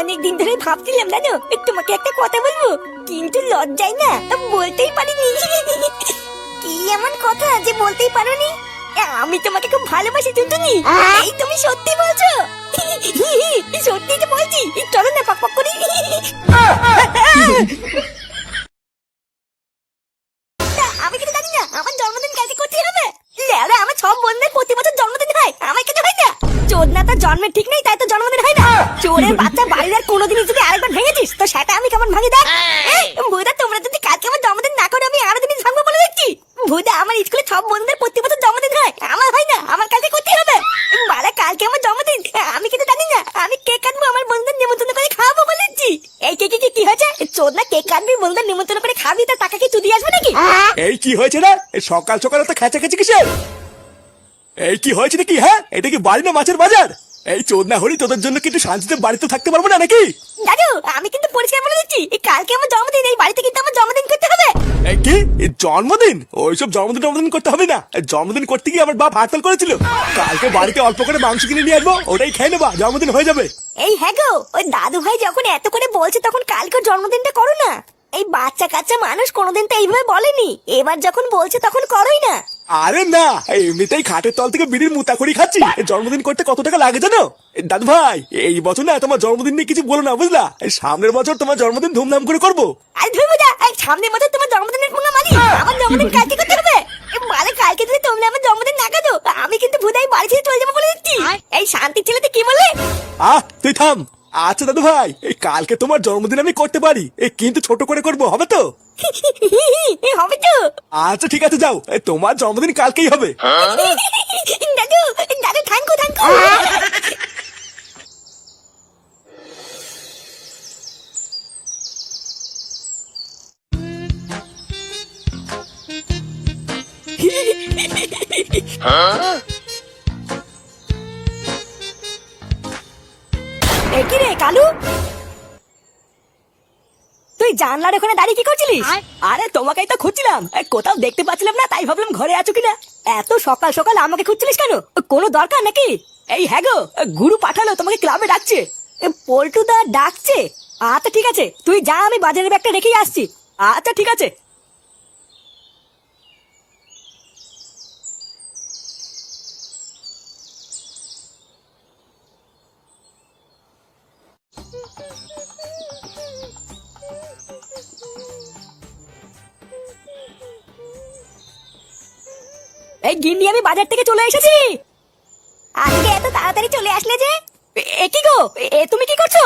অনেক দিন ধরে ভাবছিলাম জানো, তোমাকে একটা কথা বলব। কিন্তু লজ্জায় না বলতেই পারিনি। কি এমন কথা যে বলতেই পারোনি? আমি তোমাকে খুব ভালোবাসি, টুনটুনি। এই তুমি সত্যি বলছো? সত্যি তো বলছি, চলো না পাক পাক করি। আমি কিন্তু জানি না, আমার জন্মদিন কালকে করতে হবে। আমার সব বন্ধুদের প্রতি বছর জন্মদিন হয় আমার কেন হয় না। না তার জন্মের ঠিক নেই, তাই তো চোরের বাচ্চা বাড়ির আর কোনোদিনই যদি আরেকবার ভেঙেছিস তো সেটা আমি কেমন ভাঙি দেখ? ভুদা তোমরা যদি কালকে আমার জন্মদিন না করো আমি আরও জিনিস ভাঙবো বলে দিচ্ছি। ভুদা আমার স্কুলে সব বন্ধুদের প্রতি বছর জন্মদিন হয়। আমার হয় না আমার কালকে করতে হবে। বাড়া কালকে আমার জন্মদিন। আমি কিন্তু জানি না আমি কেক কাটবো আমার বন্ধুদের নিমন্ত্রণ করে খাওয়াবো বলে দিচ্ছি। এই কেকে কি কি হয়েছে? চোদ না কেক কাটবি বন্ধুদের নিমন্ত্রণ করে খাবি তার টাকা কি তুই দিয়ে আসবে নাকি? এই কি হয়েছে না সকাল সকাল তো খেঁচা খেঁচি কিসের? এই কি হয়েছে নাকি হ্যাঁ? এটা কি বাড়ি না মাছের বাজার? এই চোদ না হরি তোদের জন্য কিন্তু শান্তিতে বাড়িতে থাকতে পারব না নাকি? দাদু আমি কিন্তু পরিষ্কার বলে দিচ্ছি এই কালকে আমার জন্মদিন এই বাড়িতে কিন্তু আমার জন্মদিন করতে হবে। এই কি? এই জন্মদিন? ওইসব জন্মদিন জন্মদিন করতে হবে না। এই জন্মদিন করতে গিয়ে আমার বাপ হাততাল করেছিল। কালকে বাড়িতে অল্প করে মাংস কিনে নিয়ে আসব ওটাই খেয়ে নেবা জন্মদিন হয়ে যাবে। এই হ্যাঁ গো ওই দাদু ভাই যখন এত করে বলছে তখন কালকে জন্মদিনটা করো না। এই বাচ্চা কাচ্চা মানুষ কোনোদিন তো এইভাবে বলেনি। এবার যখন বলছে তখন করোই না। আরে না এমনিতেই খাটের তল থেকে বিড়ির মুতা করি খাচ্ছি। জন্মদিন করতে কত টাকা লাগে জানো? দাদু ভাই এই বছর না তোমার জন্মদিন নিয়ে কিছু বলো না বুঝলা? সামনের বছর তোমার জন্মদিন ধুমধাম করে করব। সামনের বছর তোমার জন্মদিনের কোনো মানি? আমার জন্মদিন কালকে করতে হবে? মানে কালকে যদি তোমরা আমার জন্মদিন না কাটো আমি কিন্তু ভুদাই বাড়ি ছেড়ে চলে যাব বলে দিচ্ছি। এই শান্তির ছেলেতে কি বলে? আহ তুই থাম। আচ্ছা দাদু ভাই এই কালকে তোমার জন্মদিন আমি করতে পারি। এই কিন্তু ছোট করে করব হবে তো? হবে তো। আচ্ছা ঠিক আছে যাও। এই তোমার জন্মদিন কালকেই হবে। দাদু দাদু থ্যাংকু থ্যাংকু এ কি কালু? তুই জানলার ওখানে দাঁড়িয়ে কি করছিলিস? আরে তোমাকেই তো খুঁজছিলাম। কোথাও দেখতে পাচ্ছিলাম না তাই ভাবলাম ঘরে আছো কিনা। এত সকাল সকাল আমাকে খুঁজছিলিস কেন? কোনো দরকার নাকি? এই হ্যাঁ গো গুরু পাঠালো তোমাকে ক্লাবে ডাকছে। পল্টুদা ডাকছে? আচ্ছা ঠিক আছে তুই যা আমি বাজারের ব্যাগটা রেখেই আসছি। আচ্ছা ঠিক আছে। এই গিন্নি আমি বাজার থেকে চলে এসেছি। আজকে এত তাড়াতাড়ি চলে আসলে যে? এ- কি গো? এ- তুমি কি করছ?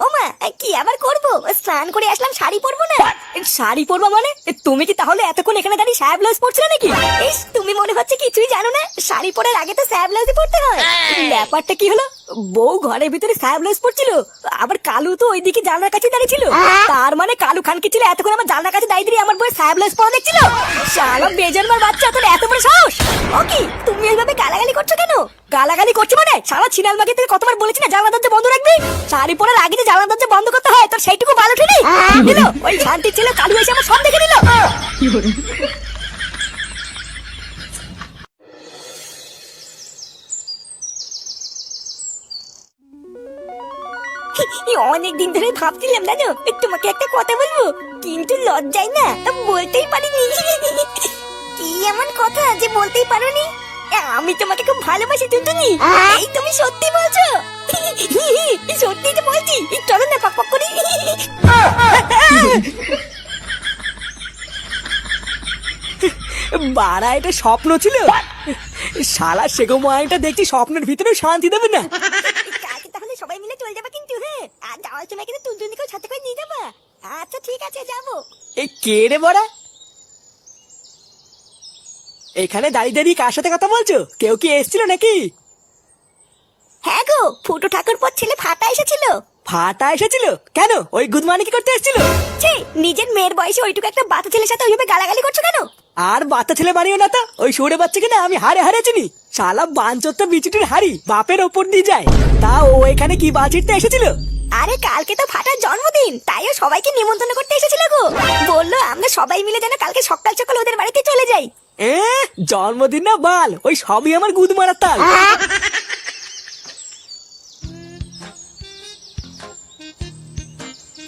ওমা কি আবার করব? স্নান করে আসলাম শাড়ি পরবো না? শাড়ি পরবো মানে? তুমি কি তাহলে এতক্ষণ এখানে দাঁড়িয়ে স্যাব ব্লাউজ পরছিলে নাকি? তুমি মনে হচ্ছে কিছুই জানো না? শাড়ি পরার আগে তো স্যাব ব্লাউজই পরতে হয়। ব্যাপারটা কি হলো? বউ ঘরের ভিতরে স্যাব ব্লাউজ পরছিল আবার কালু তো ওইদিকে জানলার কাছে দাঁড়িয়ে ছিল। তার মানে কালু খানকে ছিল এতক্ষণ আমার জানলার কাছে দাঁড়িয়ে দাঁড়িয়ে আমার বউ স্যাব ব্লাউজ পরা দেখছিল। শালা বেজন্মার বাচ্চা তোর এত বড় সাহস। ও কি তুমি এইভাবে গালাগালি করছ কেন? গালাগালি করছ মানে? সারা ছিনাল মাকে তুই কতবার বলেছি না জানলা দরজা বন্ধ রাখবি? শাড়ি পরার আগে যে জানলা দরজা বন্ধ করতে হয় তোর সেইটুকু ভালো দিল ওই শান্তির ছেলে কালু এসে আমার সব দেখে নিল। অনেক দিন ধরে ভাবছিলাম জানো তোমাকে একটা কথা বলব। কিন্তু লজ্জায় না বলতেই পারিনি। কি এমন কথা যে বলতেই পারোনি? আমি তোমাকে খুব ভালোবাসি টুনটুনি। এই তুমি সত্যি বলছো? সত্যি তো বলছি চলো না পাক পাক করি। বাড়া এটা স্বপ্ন ছিল। শালা সেগো মাইটা দেখছি স্বপ্নের ভিতরে শান্তি দেবে না কালকে তাহলে সবাই মিলে চলে যাবে কিন্তু হ্যাঁ আর যাওয়ার সময় কিন্তু টুনটুনিকেও সাথে করে নিয়ে যাবা। আচ্ছা ঠিক আছে যাব। এ কে রে বড়া? এখানে দাঁড়িয়ে দাঁড়িয়ে কার সাথে কথা বলছো? কেউ কি এসেছিল নাকি? হ্যাঁ গো ফুটো ঠাকুর পর ছেলে ফাটা এসেছিল। ফাটা এসেছিল? কেন? ওই গুদমানি কি করতে এসেছিল? ছি নিজের মেয়ের বয়সে ওইটুকু একটা বাচ্চা ছেলের সাথে ওইভাবে গালাগালি করছ কেন? আর বাচ্চা ছেলে মারিও না তো? ওই সরে বাচ্চা কিনা আমি হারে হারে চিনি। শালা বাঞ্চর তো বিচুটির হাড়ি বাপের ওপর দিয়ে যায়। তা ও এখানে কি বাজিরতে এসেছিল? আরে কালকে তো ফাটার জন্মদিন তাইও সবাইকে নিমন্ত্রণ করতে এসেছিল গো। বলল আমরা সবাই মিলে যেন কালকে সকাল সকাল ওদের বাড়িতে চলে যাই। এ জন্মদিন না বাল ওই সবই আমার গুদ মারার তাল।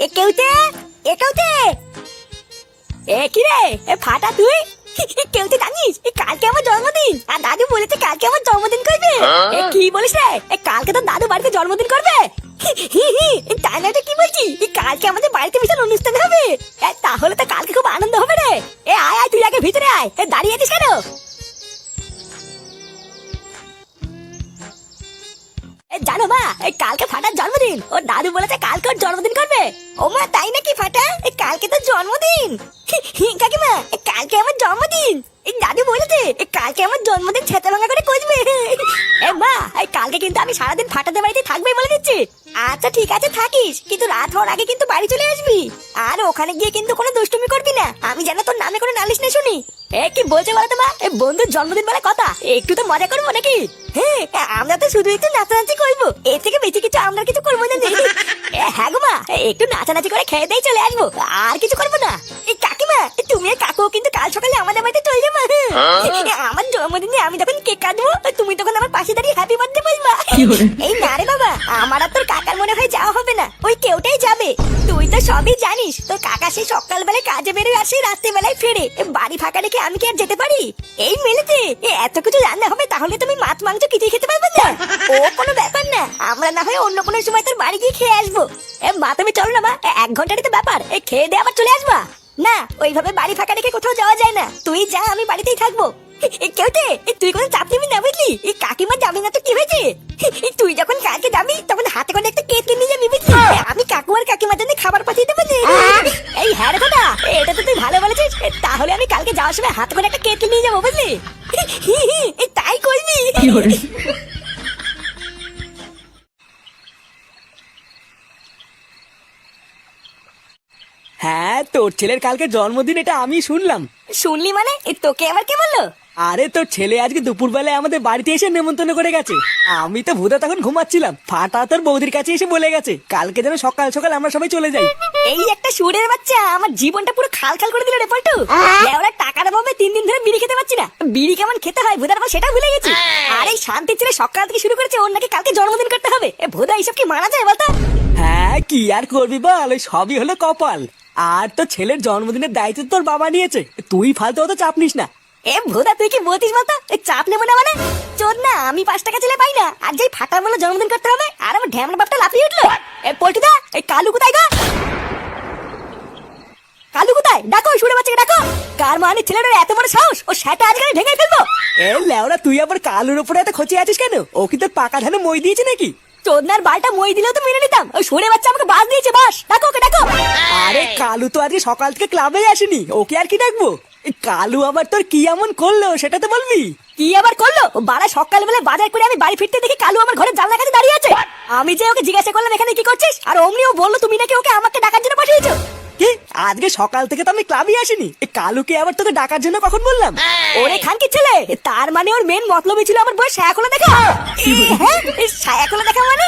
এ কেউতে এ কেউতে। এ কি রে এ ফাটা তুই? কেউতে জানিস এ কালকে আমার জন্মদিন। আর দাদু বলেছে কালকে আমার জন্মদিন করবে। এ কি বলিস রে এ কালকে তো দাদু বাড়িতে জন্মদিন করবে। তাই না কি বলছি? কালকে আমাদের বাড়িতে অনুষ্ঠান হবে। তাহলে তো কালকে খুব আনন্দ হবে রে। এ, আয় আয়, তুই আগে ভিতরে আয়। দাঁড়িয়ে আছিস কেন? জানো মা কালকে ফাটার জন্মদিন। ওর দাদু বলেছে কালকে ওর জন্মদিন করবে। ও মা, তাই নাকি ফাটা? কালকে তো জন্মদিন। কাকিমা কালকে আমার জন্মদিন। দাদু বলেছে কালকে আমার জন্মদিন ছেঁচা ভাঙা করে কচবে। মা কালকে কিন্তু আমি সারাদিন ফাটাতে বাড়িতে থাকবে বলে দিচ্ছি। আচ্ছা ঠিক আছে, থাকিস, কিন্তু রাত হওয়ার আগে কিন্তু বাড়ি চলে আসবি। আর ওখানে গিয়ে কিন্তু কোনো দুষ্টুমি করবি না। আমি যেন তোর নামে কোনো নালিশ নেই শুনি। এ কি বলছে বলো তো এ বন্ধুর জন্মদিন বলে কথা। একটু তো মজা করব নাকি? হ্যাঁ আমরা তো শুধু একটু নাচানাচি করব। এর থেকে বেশি কিছু আমরা কিছু করব না। হ্যাঁ গো মা একটু নাচানাচি করে খেয়ে দিয়ে চলে আসব। আর কিছু করব না। এই কাকিমা তুমি কাকু কিন্তু কাল সকালে আমাদের বাড়িতে চলে যাব আমার জন্মদিনে আমি যখন কেক কাটবো তুমি তখন আমার পাশে দাঁড়িয়ে হ্যাপি বার্থডে বলবা। এই না রে বাবা আমার আর তোর কাকার মনে হয় যাওয়া হবে না। ওই কেউটাই যাবে। তুই তো সবই জানিস। তোর কাকা সেই সকালবেলায় কাজে বেরোয় আসে রাত্রিবেলায় ফিরে। বাড়ি ফাঁকা রেখে আমি কি আর যেতে পারি? এই মেলেতে এত কিছু রান্না হবে, তাহলে তুমি মাছ, মাংস কিছুই খেতে পারবে না। ও কোনো ব্যাপার না। আমরা না হয় অন্য কোনো সময় তোর বাড়ি গিয়ে খেয়ে আসব। এ মা তুমি চলো না মা এক ঘন্টারই তো ব্যাপার। এ খেয়ে দিয়ে আবার চলে আসবা। না, ওইভাবে বাড়ি ফাঁকা রেখে কোথাও যাওয়া যায় না। তুই যা, আমি বাড়িতেই থাকব। কেউতে তুই কোনো চাপ নিবি না বুঝলি? এই কাকিমা যাবি না তো কি হয়েছে? তুই যখন কালকে যাবি, তখন হাতে করে একটা কেক নিয়ে যাবি বুঝলি? আমি কাকু আর কাকিমার জন্য খাবার পাঠিয়ে দেবো। এই হ্যাঁ রে দাদা এটা তো তুই ভালো বলেছিস। তাহলে আমি কালকে যাওয়ার সময় হাতে করে একটা কেক নিয়ে যাব বুঝলি? তাই করবি। হ্যাঁ? তোর ছেলের কালকে জন্মদিন এটা আমি শুনলাম। শুনলি মানে? এ, তোকে আবার কে বলল? আরে তোর ছেলে আজকে দুপুরবেলায় আমাদের বাড়িতে এসে নেমন্তন্ন করে গেছে। আমি তো ভূতা তখন ঘুমাচ্ছিলাম। ফাটা তোর বৌদির কাছে এসে বলে গেছে কালকে যেন সকাল সকাল আমরা সবাই চলে যাই। এই একটা সুরের বাচ্চা আমার জীবনটা পুরো খাল খাল করে দিল রে পল্টু। লেওরা টাকার অভাবে তিন দিন ধরে বিড়ি খেতে পাচ্ছি না। বিড়ি কেমন খেতে হয় পর সেটা ভুলে গেছি। আর এই শান্তি ছেলে সকাল থেকে শুরু করেছে ওর নাকি কালকে জন্মদিন করতে হবে। এ ভোদা এইসব কি মানা যায় বলতো? হ্যাঁ কি আর করবি বল? ওই সবই হলো কপাল। আর তোর ছেলের জন্মদিনের দায়িত্ব তোর বাবা নিয়েছে। তুই ফালতু অত চাপ নিস না। এ ভোদা তুই কি বলতিস এ চাপ নেব না মানে? চোদ না আমি পাঁচ টাকা ছেলে পাই না। আর যেই ফাটার বলে জন্মদিন করতে হবে আর আমার বাপটা লাফিয়ে উঠল। এ পল্টুদা এই কালু কোথায় গো? কালু কোথায়? ডাকো শুনে বাচ্চাকে ডাকো। কার মানে ছেলেটার এত বড় সাহস? ও সেটা আজকাল ভেঙে ফেলব। এ লেওরা তুই আবার কালুর উপরে এত খোঁচে আছিস কেন? ও কি তোর পাকা ধানে মই দিয়েছে নাকি? চোদনার বালটা মই দিলেও তো মেনে নিতাম। ওই সরে বাচ্চা আমাকে বাস দিয়েছে বাস। ডাকো আরে কালু তো আজকে সকাল থেকে ক্লাবে আসেনি ওকে আর কি ডাকবো কালু আবার তোর কি এমন করল সেটা তো বলবি? কি আবার করল? বাড়া সকালবেলা বাজার করে আমি বাড়ি ফিরতে দেখি কালু আমার ঘরে জানলা কাছে দাঁড়িয়ে আছে। আমি যে ওকে জিজ্ঞাসা করলাম এখানে কি করছিস? আর অমনি ও বলল তুমি নাকি ওকে আমাকে ডাকার জন্য পাঠিয়েছো? কি? আজকে সকাল থেকে তো আমি ক্লাবে আসিনি। কালুকে আবার তোকে ডাকার জন্য কখন বললাম? ওরে খান কি ছেলে তার মানে ওর মেন মতলবই ছিল আমার বয়স ছায়া খোলা দেখা। হ্যাঁ। ছায়া খোলা দেখা মানে?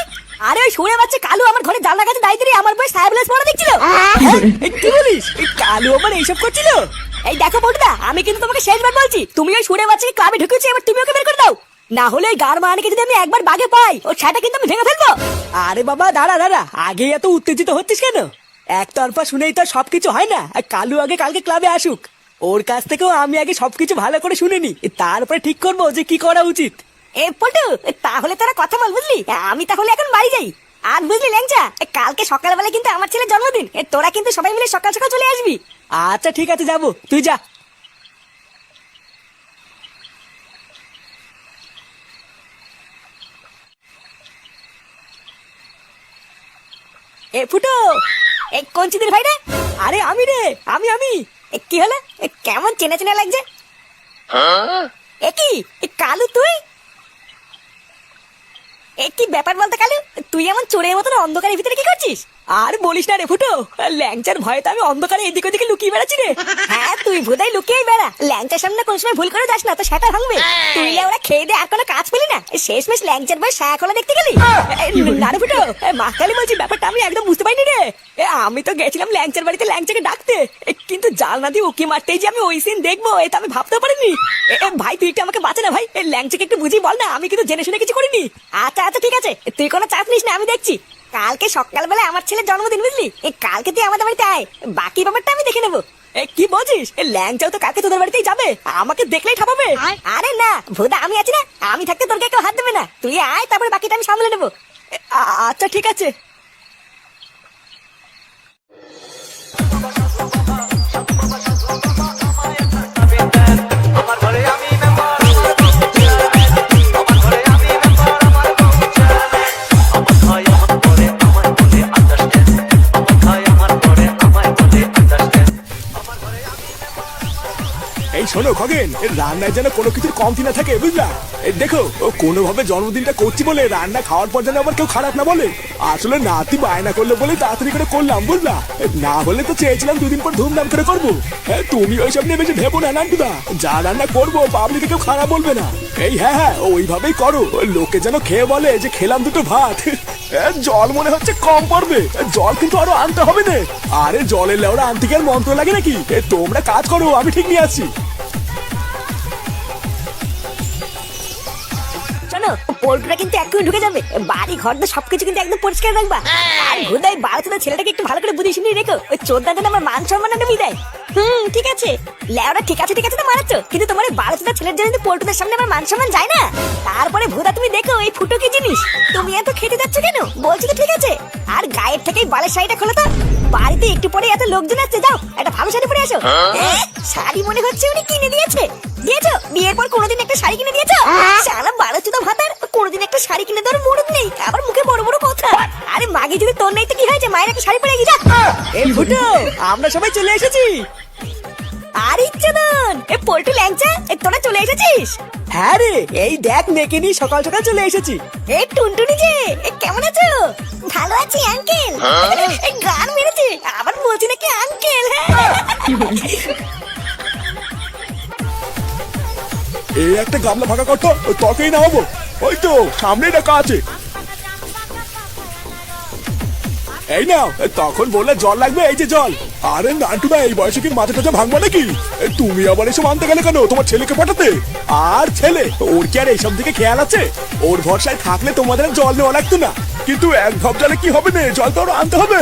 আরে ওই শুনে বাচ্চা কালু আমার ঘরে জানলা কাছে দাঁড়িয়ে দাঁড়িয়ে আমার বয়স ছায়া ব্লাস পড়া দেখছিল? কি বলিস? কালু আবার এইসব করছিল? এই দেখো বটুদা আমি কিন্তু তোমাকে শেষবার বলছি তুমি ওই শুনে বাচ্চাকে ক্লাবে ঢুকেছি এবার তুমি ওকে বের করে দাও। না হলে ওই গার মানিকে যদি আমি একবার বাগে পাই ওর ছাটা কিন্তু আমি ভেঙে ফেলব। আরে বাবা দাঁড়া দাঁড়া আগে এত উত্তেজিত হচ্ছিস কেন? একতরফা শুনেই তো সবকিছু হয় না। আর কালু আগে কালকে ক্লাবে আসুক। ওর কাছ থেকেও আমি আগে সবকিছু ভালো করে শুনিনি। তারপরে ঠিক করব যে কি করা উচিত। এ পটু তাহলে তোরা কথা বল বুঝলি? আমি তাহলে এখন বাড়ি যাই। আর বুঝলি ল্যাংচা কালকে সকালবেলা কিন্তু আমার ছেলের জন্মদিন। তোরা কিন্তু সবাই মিলে সকাল সকাল চলে আসবি। আচ্ছা ঠিক আছে যাব। তুই যা। এ ফুটো এ কোন চিদির ভাই রে আরে আমি রে আমি আমি। এ, কি হলো? এ, কেমন চেনা চেনা লাগছে? এ কি? কালু তুই? এ কি ব্যাপার বলতে কালু? তুই এমন চোরের মতন অন্ধকারের ভিতরে কি করছিস? আর বলিস না রে ফুটো ল্যাংচার ভয়ে তো আমি অন্ধকারে এদিক ওদিকে লুকিয়ে বেড়াচ্ছি রে। হ্যাঁ তুই ভুদাই লুকিয়ে বেড়া। ল্যাংচার সামনে কোন সময় ভুল করে যাস না তো সেটা ভাঙবে। তুই ওরা খেয়ে দিয়ে আর কোনো কাজ পেলি না? শেষ মেশ ল্যাংচার বই সায়া খোলা দেখতে গেলি? না রে ফুটো মাকালি বলছি ব্যাপারটা আমি একদম বুঝতে পারিনি রে। আমি তো গেছিলাম ল্যাংচার বাড়িতে ল্যাংচাকে ডাকতে। কিন্তু জালনা দিয়ে উকি মারতেই যে আমি ওই সিন দেখব এটা আমি ভাবতে পারিনি। ভাই তুই একটু আমাকে বাঁচা না ভাই। ল্যাংচাকে একটু বুঝি বল না আমি কিন্তু জেনে শুনে কিছু করিনি। আচ্ছা আচ্ছা ঠিক আছে। তুই কোনো চাপ নিস না আমি দেখছি। কালকে সকালবেলা আমার ছেলের জন্মদিন বুঝলি? এই কালকে তুই আমাদের বাড়িতে আয়। বাকি ব্যাপারটা আমি দেখে নেব। এ, কি বলছিস? ল্যাংচাও তো কাকে তোদের বাড়িতেই যাবে। আমাকে দেখলেই ঠাপাবে। আরে না ভোদা আমি আছি না। আমি থাকতে তোর কেউ হাত দেবে না। তুই আয় তারপরে বাকিটা আমি সামলে নেব। আচ্ছা ঠিক আছে। শোনো খগেন এর রান্নায় যেন কোনো কিছুর কমতি না থাকে, বুঝলা? এই দেখো, ও কোনোভাবে জন্মদিনটা করছি বলে রান্না খাওয়ার পর যেন আবার কেউ খারাপ না বলে। আসলে নাতি বায়না করল বলেই তাড়াতাড়ি করে করলাম, বুঝলা? না হলে তো চেয়েছিলাম দুদিন পর ধুমধাম করে করব। তুমি ওইসব নিয়ে বেশি ভেবো না, নান্টুদা। যা রান্না করব, পাবলিকে কেউ খারাপ বলবে না। এই হ্যাঁ হ্যাঁ ওইভাবেই করো। লোকে যেন খেয়ে বলে যে খেলাম দুটো ভাত। জল মনে হচ্ছে কম পড়বে। জল কিন্তু আরও আনতে হবে না। আরে জলের লেওড়া আনতে গিয়ে মন্ত্র লাগে নাকি? তোমরা কাজ করো, আমি ঠিক নিয়ে আসছি। শোনো কিন্তু এক্ষুনি ঢুকে যাবে। বাড়ি ঘর তো সবকিছু কিন্তু একদম পরিষ্কার রাখবা। আর ছেলেটাকে একটু ভালো করে বুঝিয়ে শুনিয়ে রেখো। ওই চোদ্দা যেন আমার মান সম্মান হুম ঠিক আছে। লেওরা ঠিক আছে ঠিক আছে তো মারাচ্ছ। কিন্তু তোমার ছেলের জন্য সামনে আমার মান সম্মান যায় না। তারপরে ভোদা তুমি দেখো এই ফুটো কি জিনিস? তুমি এত খেতে যাচ্ছ কেন? বলছি তো ঠিক আছে। আর গায়ের থেকেই বালের শাড়িটা খোলো তো। বাড়িতে একটু পরে এত লোকজন আসছে যাও একটা ভালো শাড়ি পরে আসো। শাড়ি মনে হচ্ছে উনি কিনে দিয়েছে। দিয়েছ? বিয়ের পর কোনোদিন একটা শাড়ি কিনে দিয়েছ? সারা বারো চোদ্দ ভাতার কোনোদিন একটা শাড়ি কিনে দেওয়ার মুরুদ নেই। আবার মুখে বড় বড় কথা। আরে মাগে যদি তোর নেই তো কি হয়েছে? মায়ের একটা শাড়ি পরে গিয়ে যা। এই ফুটো আমরা সবাই চলে এসেছি। আর ইচ্ছাদন এ পল্টু ল্যাংচা এ তোরা চলে এসেছিস? হ্যাঁ রে এই দেখ মেকে নিয়ে সকাল সকাল চলে এসেছি। এ টুনটুনি যে এ কেমন আছো? ভালো আছি আঙ্কেল এ গান মেরেছে আবার বলছি নাকি আঙ্কেল এই একটা গামলা ফাঁকা করতো তোকেই নামাবো। ওই তো সামনে ডাকা আছে। এই নাও তখন বললে জল লাগবে, এই যে জল। আরে নান্টুদা, এই বয়সে কি মাথা টাথা ভাঙবো নাকি? তুমি আবার এসব আনতে গেলে কেন, তোমার ছেলেকে পাঠাতে? আর ছেলে, ওর কি আর এইসব দিকে খেয়াল আছে? ওর ভরসায় থাকলে তোমাদের জল নেওয়া লাগতো না। কিন্তু এক ভাব জলে কি হবে না? জল তো আনতে হবে।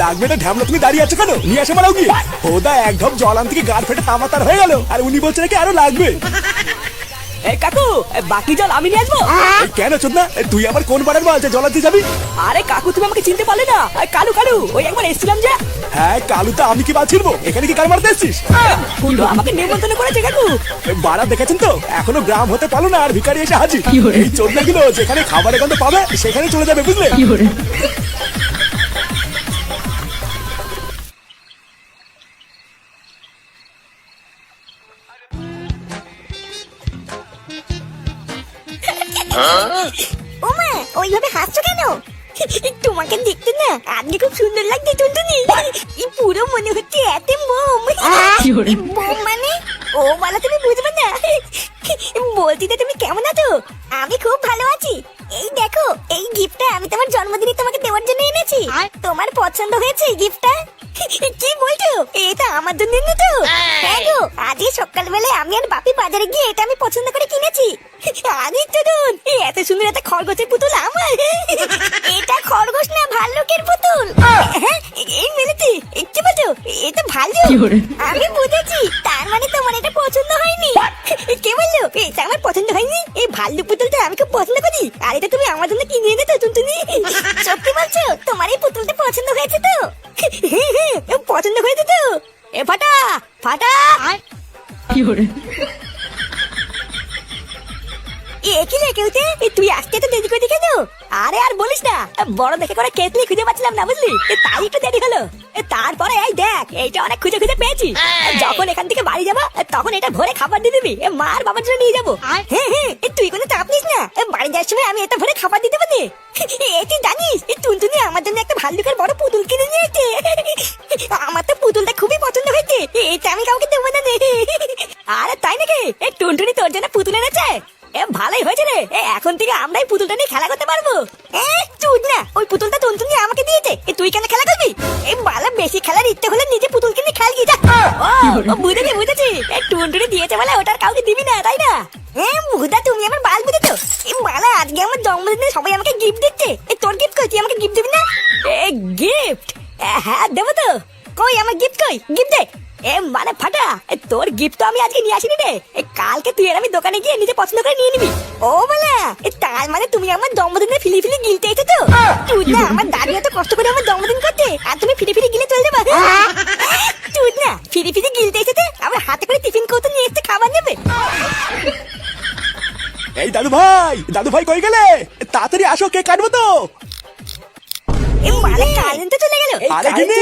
লাগবে না ঢ্যামলা, তুমি দাঁড়িয়ে আছো কেন? নিয়ে আসে মারাও গিয়ে। ওদা এক ঢপ জল আনতে কি গাড় ফেটে তামাতার হয়ে গেল। আর উনি বলছে নাকি আরও লাগবে। এই কাকু এ, বাকি জল আমি নিয়ে আসব? এই কেন চোদ না তুই আবার কোন বারের মাল যে জলাতে যাবি? আরে কাকু তুমি আমাকে চিনতে পারলে না। এই কালু কালু ওই একবার এসেছিলাম যে। হ্যাঁ কালুটা আমি কি বাছিলবো এখানে কি কার মারতে এসছিস ফুটো আমাকে নেমন্তন্ন করেছে কাকু। বাড়া দেখেছেন তো? এখনও গ্রাম হতে পারল না আর ভিখারি এসে হাজির। এই চোদ্দা গুলো যেখানে খাবারের গন্ধ পাবে সেখানে চলে যাবে বুঝলে? আজকে খুব সুন্দর লাগছে টুনটুনি। এই পুরো মনে হচ্ছে এতে মোম মোম মানে? ও বলা তুমি বুঝবে না। বলছি তো তুমি কেমন আছো? আমি খুব ভালো আছি। এই দেখো এই গিফটটা আমি তোমার জন্মদিনে তোমাকে দেওয়ার জন্য এনেছি। তোমার পছন্দ হয়েছে এই গিফটটা কি বলছো? এটা আমার জন্য এনে তো হ্যাঁ গো সকালবেলায় আমি আর বাপি বাজারে গিয়ে এটা আমি পছন্দ করে কিনেছি। আরে চুদুন এত সুন্দর একটা খরগোশের পুতুল আমার। এটা খরগোশ না ভাল্লুকের পুতুল। হ্যাঁ। এই মেরেছি কি বলছো? এটা ভাল্লুক। আমি বুঝেছি এটা আমার পছন্দ হয়নি। এই ভাল্লুক পুতুলটা আমি খুব পছন্দ করি। আর এটা তুমি আমার জন্য কিনে এনেছো টুনটুনি। সত্যি বলছো তোমার এই পুতুলটা পছন্দ হয়েছে তো? পছন্দ হয়েছে তো? এ ফাটা ফাটা। কি কেউতে? তুই আসতে তো দেরি করে কেন আরে আর বলিস না বড় দেখে করে কেতলি খুঁজে পাচ্ছিলাম না বুঝলি? তাই একটু দেরি হলো। তারপরে এই দেখ এইটা অনেক খুঁজে খুঁজে পেয়েছি। যখন এখান থেকে বাড়ি যাব তখন এটা ভরে খাবার দিয়ে দিবি। মার বাবার জন্য নিয়ে যাব। হ্যাঁ হ্যাঁ তুই কোনো চাপ নিস না। বাড়ি যাওয়ার সময় আমি এটা ভরে খাবার দিতে পারি এ তুই জানিস টুনটুনি আমার জন্য একটা ভাল্লুকের বড় পুতুল কিনে নিয়েছে। আমার তো পুতুলটা খুবই পছন্দ হয়েছে। এটা আমি কাউকে দেবো না আরে তাই নাকি? টুনটুনি তোর জন্য পুতুল এনেছে? এ ভালোই হয়েছে রে। এ এখন থেকে আমরাই পুতুলটা নিয়ে খেলা করতে পারব। এ চুদ না ওই পুতুলটা টুনটুনি আমাকে দিয়েছে। এ তুই কেন খেলা করবি? এই বালা বেশি খেলার ইচ্ছে হলে নিজে পুতুল কিনে খেল গিয়ে যা। ও বুঝেছি বুঝেছি। এ টুনটুনি দিয়েছে বলে ওটার কাউকে দিবি না তাই না? এ তুমি আমার বাল বুঝেছ? এই বালা আজকে আমার জন্মদিনে সবাই আমাকে গিফট দিচ্ছে। এ তোর গিফট কই? তুই আমাকে গিফট দিবি না? এ গিফট হ্যাঁ দেবো তো। কই আমার গিফট কই? গিফট দে। এ মানে ফাটা তোর গিফট তো আমি আজকে নিয়ে আসিনি রে। কালকে তুই আর আমি দোকানে গিয়ে নিজে পছন্দ করে নিয়ে নিবি। ও বলা তার মানে তুমি আমার জন্মদিনে ফিলি ফিলি গিলতে এসে তো তুই না আমার দাদু এত কষ্ট করে আমার জন্মদিন করতে আর তুমি ফিরি ফিরি গিলে চলে যাবা তুই না ফিরি ফিরি গিলতে এসেছে আমার হাতে করে টিফিন কৌতো নিয়ে এসে খাবার নেবে। এই দাদু ভাই দাদু ভাই কই গেলে? তাড়াতাড়ি আসো কে কাটবো তো। এ, মানে কারেন্ট তো চলে গেল। আরে গিনি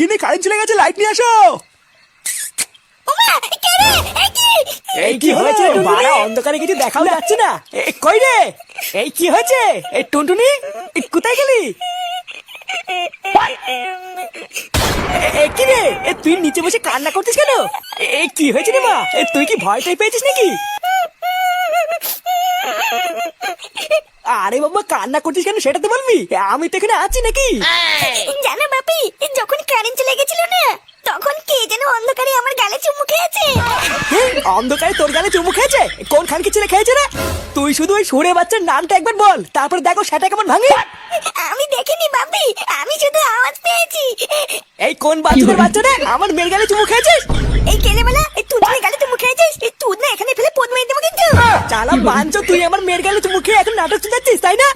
গিনি কারেন্ট চলে গেছে লাইট নিয়ে আসো। এই কি হয়েছে বাড়া অন্ধকারে কিছু দেখাও যাচ্ছে না। এ, কই রে? এই কি হয়েছে? এই টুনটুনি কোথায় গেলি? কি রে? এ, তুই নিচে বসে কান্না করছিস কেন? এ কি হয়েছে রে মা? এ, তুই কি ভয় টাই পেয়েছিস নাকি? আরে বাবা কান্না করছিস কেন? সেটা তো বলবি। আমি তো এখানে আছি নাকি? জানো বাপি যখন কারেন্ট চলে গেছিল না অন্ধকারে তোর গালে চুমু খেয়েছে? কোন খানকি ছেলে খেয়েছে রে? তুই শুধু ওই সুরে বাচ্চার নামটা একবার বল। তারপর দেখো সেটা কেমন ভাঙে। আমি দেখিনি বাপি। আমি শুধু আওয়াজ পেয়েছি। এই কোন বাচ্চাদের বাচ্চা রে? আমার মেয়ের গালে চুমু খেয়েছিস? এই কেলে বলা এই তুই না গালে চুমু খেয়েছিস? এই তুই না এখানে ফেলে পদ মেরে দেবো কিন্তু। চালা বাঞ্চ তুই আমার মেয়ের গালে চুমু খেয়ে এখন নাটক চুদাচ্ছিস তাই না?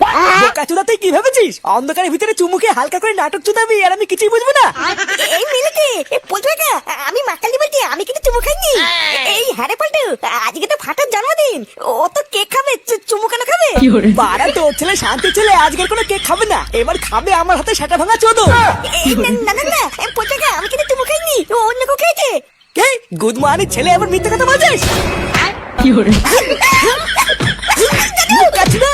বোকা চুদা তুই কি ভেবেছিস? অন্ধকারের ভিতরে চুমু খেয়ে হালকা করে নাটক চুদাবি আর আমি কিছুই বুঝব না। এই মিলেতে কাকা আমি মাকালি বলছি আমি কিন্তু চুমু খাইনি। হ্যারে পল্টু আজকে তো ফাটার জন্মদিন। ও তো কেক খাবে চুমু কেন খাবে? বারা তোর ছেলে শান্তি ছেলে আজকের কোনো কেক খাবে না। এবার খাবে আমার হাতে সেটা ভাঙা চোদো। না না না, না কাকা আমি কিন্তু চুমু খাইনি। ও অন্য কেউ খেয়েছে। কে? গুদমানি ছেলে আবার মিথ্যে কথা বলছিস? বোকা চোদা।